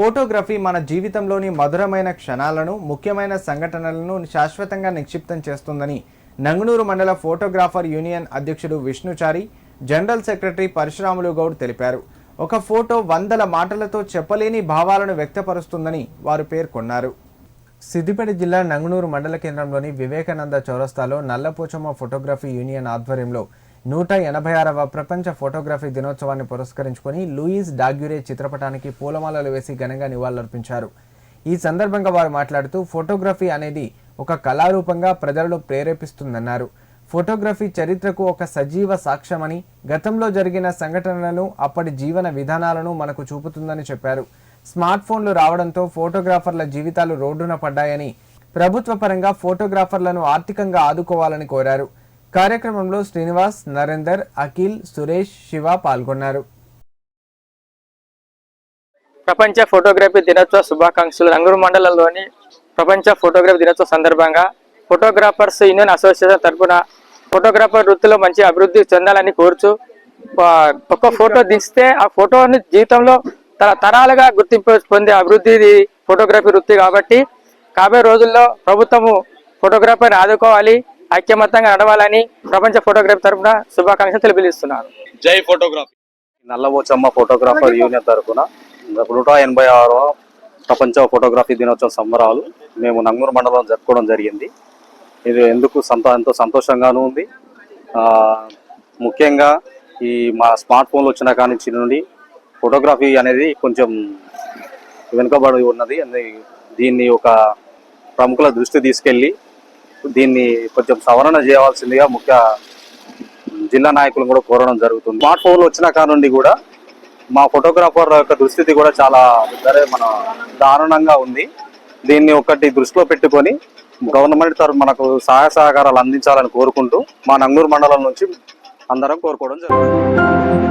Photography మన జీవితంలోని మధురమైన క్షణాలను ముఖ్యమైన సంఘటనలను శాశ్వతంగా నిక్షిప్తం చేస్తుందని నంగునూరు మండల ఫోటోగ్రాఫర్ యూనియన్ అధ్యక్షుడు విష్ణుచారి జనరల్ సెక్రటరీ పరశురాములు గౌడ్ తెలిపారు. ఒక ఫోటో వందల మాటలతో చెప్పలేని భావాలను వ్యక్తపరుస్తుందని వారు పేర్కొన్నారు. సిద్దిపేట జిల్లా నంగునూరు మండల కేంద్రంలోని వివేకానంద చౌరస్తాలో నల్లపోచమ్మ ఫోటోగ్రఫీ యూనియన్ ఆధ్వర్యంలో నూట ఎనభై ఆరవ ప్రపంచ ఫోటోగ్రఫీ దినోత్సవాన్ని పురస్కరించుకొని లూయిస్ డాగ్యురే చిత్రపటానికి పూలమాలలు వేసి ఘనంగా నివాళులర్పించారు. ఈ సందర్భంగా వారు మాట్లాడుతూ ఫోటోగ్రఫీ అనేది ఒక కళారూపంగా ప్రజలను ప్రేరేపిస్తుందన్నారు. ఫోటోగ్రఫీ చరిత్రకు ఒక సజీవ సాక్ష్యమని గతంలో జరిగిన సంఘటనలను అప్పటి జీవన విధానాలను మనకు చూపుతుందని చెప్పారు. స్మార్ట్ ఫోన్లు రావడంతో ఫోటోగ్రాఫర్ల జీవితాలు రోడ్డున పడ్డాయని ప్రభుత్వ పరంగా ఫోటోగ్రాఫర్లను ఆర్థికంగా ఆదుకోవాలని కోరారు. కార్యక్రమంలో శ్రీనివాస్ నరేందర్ అఖిల్ సురేష్ శివ పాల్గొన్నారు. ప్రపంచ ఫోటోగ్రఫీ దినోత్సవ శుభాకాంక్షలు. నంగూరు మండలంలోని ప్రపంచ ఫోటోగ్రఫీ దినోత్సవ సందర్భంగా ఫోటోగ్రాఫర్స్ యూనియన్ అసోసియేషన్ తరఫున ఫోటోగ్రాఫర్ వృత్తిలో మంచి అభివృద్ధి చెందాలని కోరుచు ఒక్క ఫోటో దిస్తే ఆ ఫోటోని జీవితంలో తర తరాలుగా గుర్తింపు పొందే అభివృద్ధి ఫోటోగ్రఫీ వృత్తి కాబట్టి కాబోయే రోజుల్లో ప్రభుత్వము ఫోటోగ్రాఫర్ని ఆదుకోవాలి. ఐక్యమత్యంగా నడవాలని ప్రపంచ ఫోటోగ్రఫీ తరఫున శుభాకాంక్షలు తెలియజేస్తున్నాను. జై ఫోటోగ్రఫీ. నల్లబోచమ్మ ఫోటోగ్రాఫర్ యూనియన్ తరఫున నూట ఎనభై ఆరో ప్రపంచ ఫోటోగ్రఫీ దినోత్సవ సంబరాలు మేము నంగూరు మండలం జరుపుకోవడం జరిగింది. ఇది ఎందుకు సంతో ఎంతో సంతోషంగానూ ఉంది. ఆ, ముఖ్యంగా ఈ మా స్మార్ట్ ఫోన్లు వచ్చిన కానించి నుండి ఫోటోగ్రఫీ అనేది కొంచెం వెనుకబడి ఉన్నది. దీన్ని ఒక ప్రముఖుల దృష్టి తీసుకెళ్ళి దీన్ని కొంచెం సవరణ చేయవలసిందిగా ముఖ్య జిల్లా నాయకులు కూడా కోరడం జరుగుతుంది. స్మార్ట్ ఫోన్లు వచ్చిన కానుండి కూడా మా ఫోటోగ్రాఫర్ యొక్క దుస్థితి కూడా చాలా సరే మన దారుణంగా ఉంది. దీన్ని ఒకటి దృష్టిలో పెట్టుకొని గవర్నమెంట్ తరఫు మనకు సహాయ సహకారాలు అందించాలని కోరుకుంటూ మా నంగూరు మండలం నుంచి అందరం కోరుకోవడం జరుగుతుంది.